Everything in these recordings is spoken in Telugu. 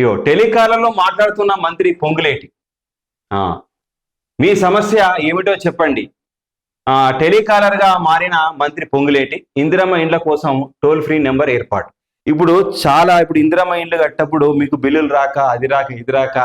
ఇగో టెలికాలర్లో మాట్లాడుతున్న మంత్రి పొంగులేటి. ఆ, మీ సమస్య ఏమిటో చెప్పండి. ఆ, టెలికాలర్గా మారిన మంత్రి పొంగులేటి ఇందిరమ్మ ఇండ్ల కోసం టోల్ ఫ్రీ నెంబర్ ఏర్పాటు. ఇప్పుడు చాలా ఇప్పుడు ఇందిరమ్మ ఇండ్లు కట్టప్పుడు మీకు బిల్లులు రాక అది రాక ఇది రాక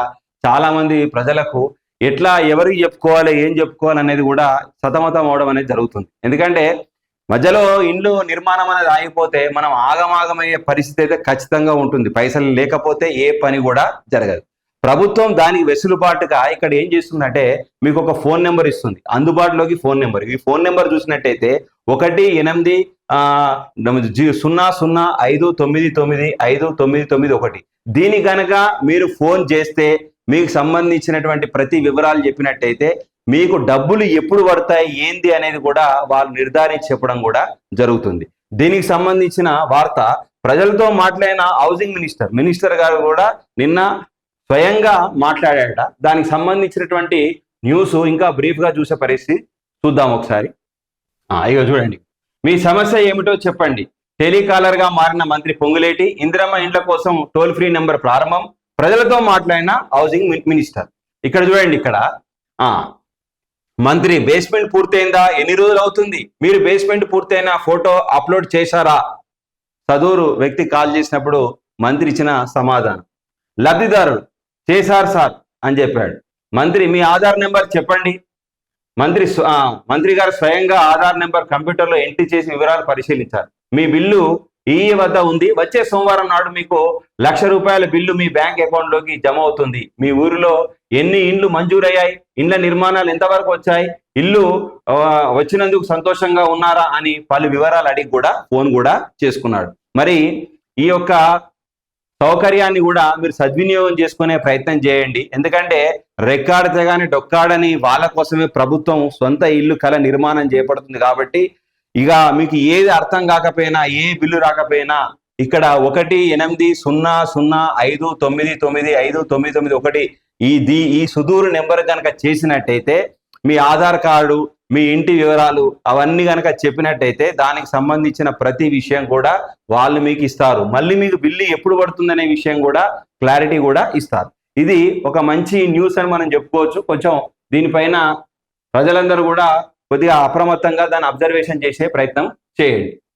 చాలా మంది ప్రజలకు ఎట్లా ఎవరికి చెప్పుకోవాలి ఏం చెప్పుకోవాలి అనేది కూడా సతమతం అవడం అనేది జరుగుతుంది. ఎందుకంటే మధ్యలో ఇండ్లు నిర్మాణం అనేది ఆగిపోతే మనం ఆగమాగమయ్యే పరిస్థితి అయితే ఖచ్చితంగా ఉంటుంది. పైసలు లేకపోతే ఏ పని కూడా జరగదు. ప్రభుత్వం దానికి వెసులుబాటుగా ఇక్కడ ఏం చేస్తుందంటే మీకు ఒక ఫోన్ నెంబర్ ఇస్తుంది. అందుబాటులోకి ఫోన్ నెంబర్. ఈ ఫోన్ నెంబర్ చూసినట్టయితే ఒకటి ఎనిమిది ఆ, జీ- సున్నా సున్నా ఐదు తొమ్మిది తొమ్మిది ఐదు తొమ్మిది తొమ్మిది ఒకటి. దీని కనుక మీరు ఫోన్ చేస్తే మీకు సంబంధించినటువంటి ప్రతి వివరాలు చెప్పినట్టయితే మీకు డబ్బులు ఎప్పుడు పడతాయి ఏంది అనేది కూడా వాళ్ళు నిర్ధారించి చెప్పడం కూడా జరుగుతుంది. దీనికి సంబంధించిన వార్త ప్రజలతో మాట్లాడిన హౌసింగ్ మినిస్టర్ మినిస్టర్ గారు కూడా నిన్న స్వయంగా మాట్లాడాడట దానికి సంబంధించినటువంటి న్యూస్ ఇంకా బ్రీఫ్గా చూసే పరిస్థితి చూద్దాం ఒకసారి. ఆ, ఇగో చూడండి. మీ సమస్య ఏమిటో చెప్పండి. టెలికాలర్గా మారిన మంత్రి పొంగులేటి ఇందిరమ్మ ఇండ్ల కోసం టోల్ ఫ్రీ నెంబర్ ప్రారంభం ప్రజలతో మాట్లాడిన హౌసింగ్ మినిస్టర్ ఇక్కడ చూడండి ఇక్కడ. ఆ మంత్రి బేస్మెంట్ పూర్తయిందా? ఎన్ని రోజులు అవుతుంది? మీరు బేస్మెంట్ పూర్తయిన ఫోటో అప్లోడ్ చేశారా? సదూరు వ్యక్తి కాల్ చేసినప్పుడు మంత్రి ఇచ్చిన సమాధానం. లబ్ధిదారుడు చేశారు సార్ అని చెప్పాడు. మంత్రి మీ ఆధార్ నెంబర్ చెప్పండి. మంత్రి మంత్రి గారు స్వయంగా ఆధార్ నెంబర్ కంప్యూటర్లో ఎంట్రీ చేసి వివరాలు పరిశీలించారు. మీ బిల్లు ఈ వద్ద ఉంది. వచ్చే సోమవారం నాడు మీకు లక్ష రూపాయల బిల్లు మీ బ్యాంక్ అకౌంట్లోకి జమ అవుతుంది. మీ ఊరిలో ఎన్ని ఇండ్లు మంజూరయ్యాయి? ఇండ్ల నిర్మాణాలు ఎంతవరకు వచ్చాయి? ఇల్లు వచ్చినందుకు సంతోషంగా ఉన్నారా అని పలు వివరాలు అడిగి కూడా ఫోన్ కూడా చేసుకున్నాడు. మరి ఈ యొక్క సౌకర్యాన్ని కూడా మీరు సద్వినియోగం చేసుకునే ప్రయత్నం చేయండి. ఎందుకంటే రెక్కాడితే కానీ డొక్కాడని వాళ్ళ కోసమే ప్రభుత్వం సొంత ఇల్లు కల నిర్మాణం చేపడుతుంది కాబట్టి ఇక మీకు ఏది అర్థం కాకపోయినా ఏ బిల్లు రాకపోయినా ఇక్కడ ఒకటి ఎనిమిది సున్నా సున్నా ఐదు తొమ్మిది తొమ్మిది ఐదు తొమ్మిది తొమ్మిది ఒకటి ఈ ది ఈ సుదూరు నెంబర్ కనుక చేసినట్టయితే మీ ఆధార్ కార్డు మీ ఇంటి వివరాలు అవన్నీ కనుక చెప్పినట్టయితే దానికి సంబంధించిన ప్రతి విషయం కూడా వాళ్ళు మీకు ఇస్తారు. మళ్ళీ మీకు బిల్లు ఎప్పుడు పడుతుందనే విషయం కూడా క్లారిటీ కూడా ఇస్తారు. ఇది ఒక మంచి న్యూస్ అని మనం చెప్పుకోవచ్చు. కొంచెం దీనిపైన ప్రజలందరూ కూడా కొద్దిగా అప్రమత్తంగా దాన్ని అబ్జర్వేషన్ చేసే ప్రయత్నం చేయండి.